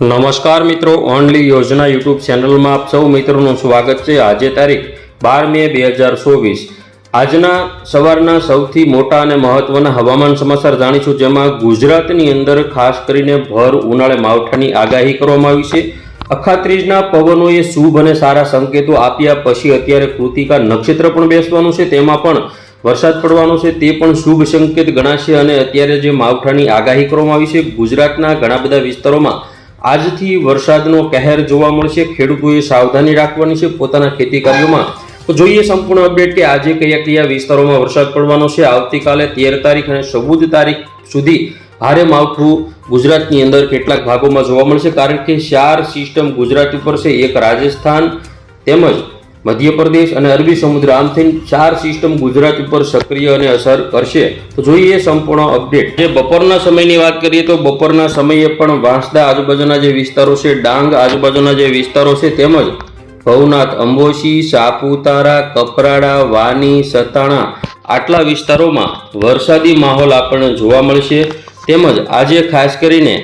નમસ્કાર મિત્રો, ઓનલી યોજના યુટ્યુબ ચેનલમાં આપ સૌ મિત્રોનું સ્વાગત છે. આજે તારીખ બાર મે બે હજાર ચોવીસ. આજના સવારના સૌથી મોટા અને મહત્વના હવામાન સમાચાર જાણીશું, જેમાં ગુજરાતની અંદર ખાસ કરીને ભર, ઉનાળે, માવઠાની આગાહી કરવામાં આવી છે. અખાત્રીજના પવનોએ શુભ અને સારા સંકેતો આપ્યા, પછી અત્યારે કૃતિકા નક્ષત્ર પણ બેસવાનું છે, તેમાં પણ વરસાદ પડવાનો છે, તે પણ શુભ સંકેત ગણાશે. અને અત્યારે જે માવઠાની આગાહી કરવામાં આવી છે, ગુજરાતના ઘણા બધા વિસ્તારોમાં આજથી વરસાદનો કહેર જોવા મળશે. ખેડૂતોએ સાવધાની રાખવાની છે પોતાના ખેતી કાર્યોમાં. તો જોઈએ સંપૂર્ણ અપડેટ કે આજે કયા કયા વિસ્તારોમાં વરસાદ પડવાનો છે. આવતીકાલે તેર તારીખ અને ચૌદ તારીખ સુધી ભારે માવઠું ગુજરાતની અંદર કેટલાક ભાગોમાં જોવા મળશે. કારણ કે ચાર સિસ્ટમ ગુજરાત ઉપર છે. એક રાજસ્થાન તેમજ મધ્યપ્રદેશ અને અરબી સમુદ્ર આમ થઈને ચાર સિસ્ટમ ગુજરાત ઉપર સક્રિય અને અસર કરશે. તો જોઈએ સંપૂર્ણ અપડેટ જે બપોરના સમયની વાત કરીએ તો બપોરના સમયે પણ વાંસદા આજુબાજુના જે વિસ્તારો છે, ડાંગ આજુબાજુના જે વિસ્તારો છે, તેમજ ભવનાથ, અંબોશી, સાપુતારા, કપરાડા, વાની, સતાણા આટલા વિસ્તારોમાં વરસાદી માહોલ આપણને જોવા મળશે. તેમજ આજે ખાસ કરીને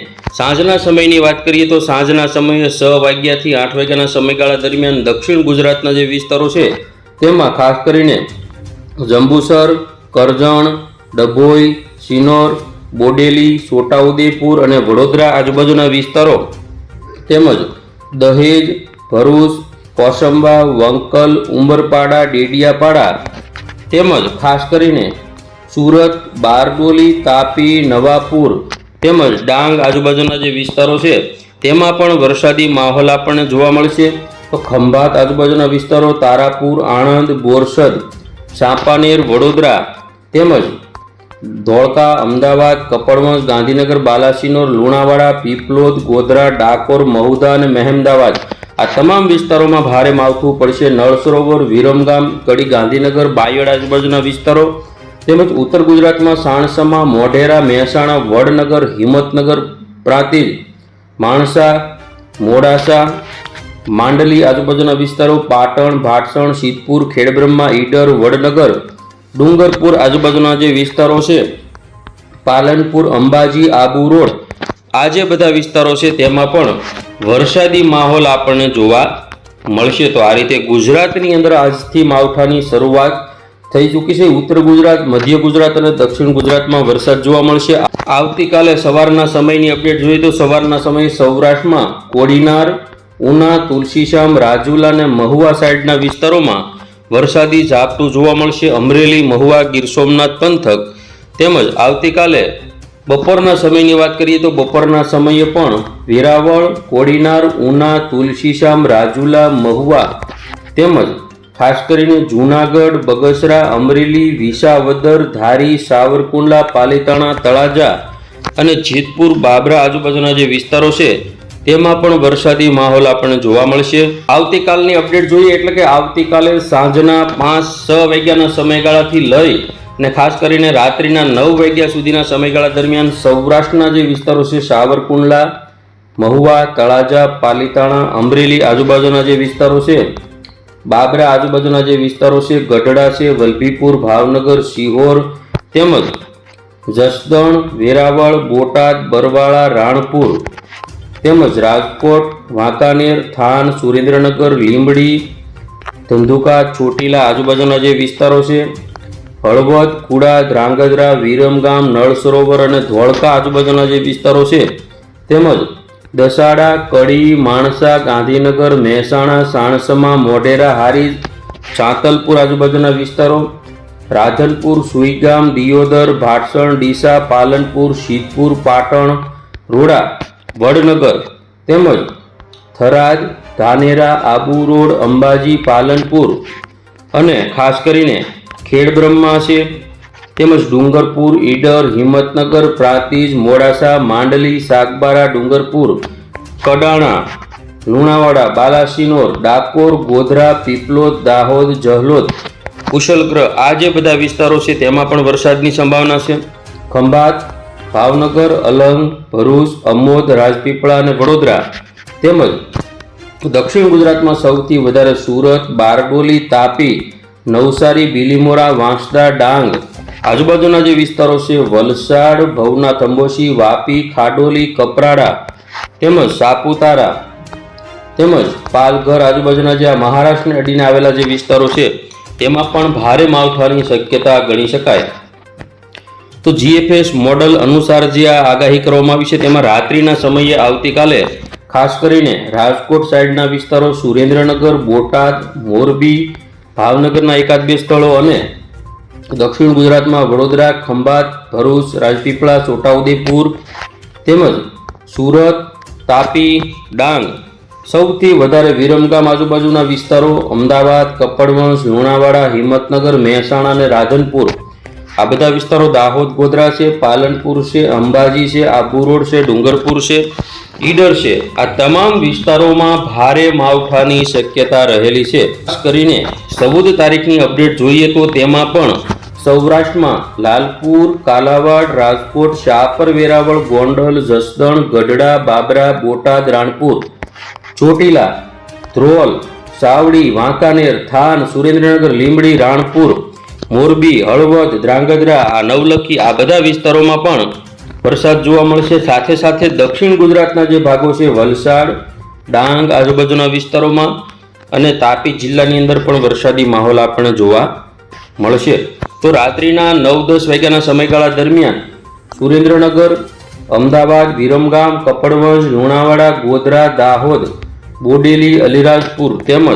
સાંજના સમયની વાત કરીએ તો સાંજના સમયે છ વાગ્યાથી આઠ વાગ્યાના સમયગાળા દરમિયાન દક્ષિણ ગુજરાતના જે વિસ્તારો છે, તેમાં ખાસ કરીને જંબુસર, કરજણ, ડભોઈ સિનોર બોડેલી, છોટાઉદેપુર અને વડોદરા આજુબાજુના વિસ્તારો તેમજ દહેજ, ભરૂચ, કોસંબા, વંકલ, ઉંબરપાડા, ડેડિયાપાડા તેમજ ખાસ કરીને સુરત, બારડોલી, તાપી, નવાપુર તેમજ ડાંગ આજુબાજુના જે વિસ્તારો છે, તેમાં પણ વરસાદી માહોલ આપણને જોવા મળશે. તો ખંભાત આજુબાજુના વિસ્તારો તારાપુર, આણંદ, બોરસદ, ચાંપાનેર, વડોદરા તેમજ ધોળકા, અમદાવાદ, કપડવંશ, ગાંધીનગર, બાલાસિનોર, લુણાવાડા, પીપલોદ, ગોધરા, ડાકોર, મહુદા અને મહેમદાવાદ આ તમામ વિસ્તારોમાં ભારે માવઠું પડશે. નળ સરોવર વિરમગામ, કડી ગાંધીનગર, બાયડ આજુબાજુના વિસ્તારો તેમજ ઉત્તર ગુજરાતમાં સાણસામાં, મોઢેરા, મહેસાણા, વડનગર, હિંમતનગર પ્રાંતિજ માણસા, મોડાસા, માંડલી આજુબાજુના વિસ્તારો, પાટણ, ભાટસણ, સિદ્ધપુર, ખેડબ્રહ્મા, ઈડર, વડનગર, ડુંગરપુર આજુબાજુના જે વિસ્તારો છે, પાલનપુર, અંબાજી, આબુ રોડ, આ જે બધા વિસ્તારો છે તેમાં પણ વરસાદી માહોલ આપણને જોવા મળશે. તો આ રીતે ગુજરાતની અંદર આજથી માવઠાની શરૂઆત થઈ ચૂકી છે. ઉત્તર ગુજરાત, મધ્ય ગુજરાત અને દક્ષિણ ગુજરાતમાં વરસાદ જોવા મળશે. આવતીકાલે સવારના સમયની અપડેટ જોઈએ તો સવારના સમયે સૌરાષ્ટ્રમાં કોડીનાર, ઉના, તુલસીશ્યામ, રાજુલા અને મહુવા સાઈડના વિસ્તારોમાં વરસાદી ઝાપટું જોવા મળશે. અમરેલી, મહુવા, ગીર સોમનાથ, પંથક તેમજ આવતીકાલે બપોરના સમયની વાત કરીએ તો બપોરના સમયે પણ વેરાવળ, કોડીનાર, ઉના, તુલસીશ્યામ, રાજુલા, મહુવા તેમજ ખાસ કરીને જૂનાગઢ, બગસરા, અમરેલી, વિસાવદર, ધારી, સાવરકુંડલા, પાલીતાણા, તળાજા અને જેતપુર, બાબરા આજુબાજુના જે વિસ્તારો છે, તેમાં પણ વરસાદી માહોલ આપણને જોવા મળશે. આવતીકાલની અપડેટ જોઈએ એટલે કે આવતીકાલે સાંજના પાંચ, છ વાગ્યાના સમયગાળાથી લઈ અને ખાસ કરીને રાત્રિના નવ વાગ્યા સુધીના સમયગાળા દરમિયાન સૌરાષ્ટ્રના જે વિસ્તારો છે, સાવરકુંડલા, મહુવા, તળાજા, પાલીતાણા, અમરેલી આજુબાજુના જે વિસ્તારો છે બાબરા આજુબાજુના જે વિસ્તારો છે, ગઢડા છે, વલભીપુર, ભાવનગર સિહોર તેમજ જસદણ, વેરાવળ, બોટાદ, બરવાળા, રાણપુર તેમજ રાજકોટ, વાંકાનેર, થાન, સુરેન્દ્રનગર, લીંબડી, ધંધુકા, ચોટીલા આજુબાજુના જે વિસ્તારો છે, હળવદ, કુડા, ધ્રાંગધ્રા, વિરમગામ નળ સરોવર અને ધોળકા આજુબાજુના જે વિસ્તારો છે, તેમજ દસાડા, કડી, માણસા, ગાંધીનગર, મહેસાણા, સાણસમા, મોઢેરા હારીજ ચાંતલપુર આજુબાજુના વિસ્તારો, રાધનપુર, સુઈગામ, દિયોદર, ભાટસણ, ડીસા, પાલનપુર સિદ્ધપુર પાટણ, રોડા, વડનગર તેમજ થરાદ, ધાનેરા, આબુ રોડ, અંબાજી, પાલનપુર અને ખાસ કરીને ખેડબ્રહ્મા છે. તેમજ ડુંગરપુર, ઈડર, હિંમતનગર, પ્રાંતિજ, મોડાસા, માંડલી, સાગબારા, ડુંગરપુર, કડાણા, લુણાવાડા, બાલાસિનોર, ડાકોર, ગોધરા, પીપલોદ, દાહોદ, જહલોદ, કુશલગ્રહ આ જે બધા વિસ્તારો છે તેમાં પણ વરસાદની સંભાવના છે. ખંભાત, ભાવનગર, અલંગ, ભરૂચ, અમોદ, રાજપીપળા અને વડોદરા તેમજ દક્ષિણ ગુજરાતમાં સૌથી વધારે સુરત, બારડોલી, તાપી, નવસારી બિલીમોરા વાંસદા, ડાંગ આજુબાજુના જે વિસ્તારો છે, વલસાડ ભવનાથ અંબોશી વાપી, ખાડોલી, કપરાડા તેમજ સાપુતારા તેમજ પાલઘર આજુબાજુના જે આ મહારાષ્ટ્રને અડીને આવેલા જે વિસ્તારો છે, તેમાં પણ ભારે માવઠાની શક્યતા ગણી શકાય. તો જીએફએસ મોડલ અનુસાર જે આગાહી કરવામાં આવી છે, તેમાં રાત્રિના સમયે આવતીકાલે ખાસ કરીને રાજકોટ સાઈડના વિસ્તારો સુરેન્દ્રનગર, બોટાદ, મોરબી, ભાવનગરના એકાદ બે સ્થળો અને દક્ષિણ ગુજરાતમાં વડોદરા, ખંભાત, ભરૂચ, રાજપીપળા, છોટાઉદેપુર તેમજ સુરત, તાપી, ડાંગ સૌથી વધારે વિરમગામ આજુબાજુના વિસ્તારો અમદાવાદ, કપડવંશ, લુણાવાડા, હિંમતનગર, મહેસાણા અને રાધનપુર. આ બધા વિસ્તારો દાહોદ, ગોધરા છે, પાલનપુર છે, અંબાજી છે, આબુ રોડ છે, ડુંગરપુર છે, ઈડર છે. આ તમામ વિસ્તારોમાં ભારે માવઠાની શક્યતા રહેલી છે. ખાસ કરીને ચૌદ તારીખની અપડેટ જોઈએ તો તેમાં પણ સૌરાષ્ટ્રમાં લાલપુર, કાલાવાડ, રાજકોટ, શાપર, વેરાવળ, ગોંડલ, જસદણ, ગઢડા, બાબરા, બોટાદ, રાણપુર, ચોટીલા, ધ્રોલ, સાવડી, વાંકાનેર, થાન, સુરેન્દ્રનગર, લીંબડી, રાણપુર, મોરબી, હળવદ, ધ્રાંગધ્રા, આ નવલખી, આ બધા વિસ્તારોમાં પણ વરસાદ જોવા મળશે. સાથે સાથે દક્ષિણ ગુજરાતના જે ભાગો છે, વલસાડ, ડાંગ, આજુબાજુના વિસ્તારોમાં અને તાપી જિલ્લાની અંદર પણ વરસાદી માહોલ આપણને જોવા મળશે. તો રાત્રિના નવ દસ વાગ્યાના સમયગાળા દરમિયાન સુરેન્દ્રનગર, અમદાવાદ, વિરમગામ, કપડવંજ, લુણાવાડા, ગોધરા, દાહોદ, બોડેલી, અલીરાજપુર તેમજ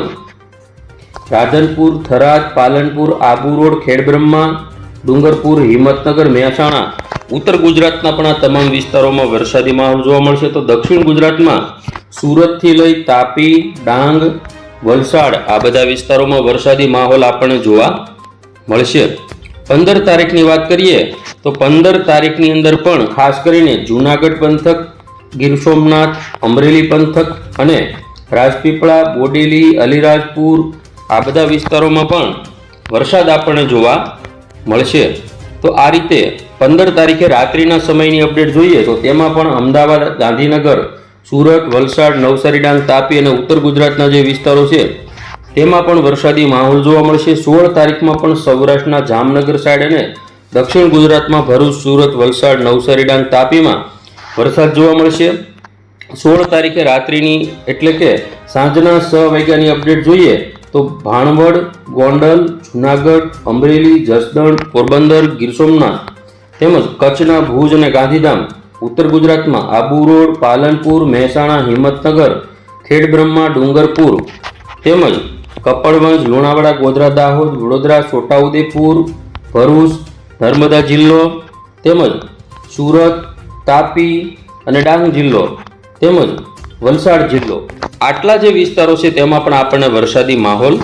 રાધનપુર, થરાદ, પાલનપુર આબુ રોડ, ખેડબ્રહ્મા, ડુંગરપુર, હિંમતનગર, મહેસાણા, ઉત્તર ગુજરાતના પણ આ તમામ વિસ્તારોમાં વરસાદી માહોલ જોવા મળશે. તો દક્ષિણ ગુજરાતમાં સુરતથી લઈ તાપી, ડાંગ, વલસાડ આ બધા વિસ્તારોમાં વરસાદી માહોલ આપણને જોવા મળશે. પંદર તારીખની વાત કરીએ, તો પંદર તારીખની અંદર પણ ખાસ કરીને જૂનાગઢ પંથક, ગીર સોમનાથ, અમરેલી પંથક અને રાજપીપળા, બોડેલી, અલીરાજપુર આ બધા વિસ્તારોમાં પણ વરસાદ આપણને જોવા મળશે. તો આ રીતે પંદર તારીખે રાત્રિના સમયની અપડેટ જોઈએ, તો તેમાં પણ અમદાવાદ, ગાંધીનગર, સુરત, વલસાડ, નવસારી, ડાંગ, તાપી અને ઉત્તર ગુજરાતના જે વિસ્તારો છે તેમાં પણ વરસાદી માહોલ જોવા મળશે. સોળ તારીખમાં પણ સૌરાષ્ટ્રના જામનગર સાઈડ અને દક્ષિણ ગુજરાતમાં ભરૂચ, સુરત, વલસાડ, નવસારી, ડાંગ, તાપીમાં વરસાદ જોવા મળશે. સોળ તારીખે રાત્રિની એટલે કે સાંજના છ વાગ્યાની અપડેટ જોઈએ તો ભાણવડ, ગોંડલ, જુનાગઢ, અમરેલી, જસદણ, પોરબંદર, ગીર સોમનાથ તેમજ કચ્છના ભુજ અને ગાંધીધામ, ઉત્તર ગુજરાતમાં આબુ રોડ, પાલનપુર, મહેસાણા, હિંમતનગર, ખેડબ્રહ્મા, ડુંગરપુર તેમજ કપડવંજ, લુણાવાડા, ગોધરા, દાહોદ, વડોદરા, છોટાઉદેપુર, ભરૂચ, નર્મદા જિલ્લો, તેમજ સુરત, તાપી અને ડાંગ જિલ્લો, તેમજ વલસાડ જિલ્લો. આટલા જે વિસ્તારો છે તેમાં પણ આપણને વરસાદી માહોલ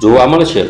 જોવા મળશે.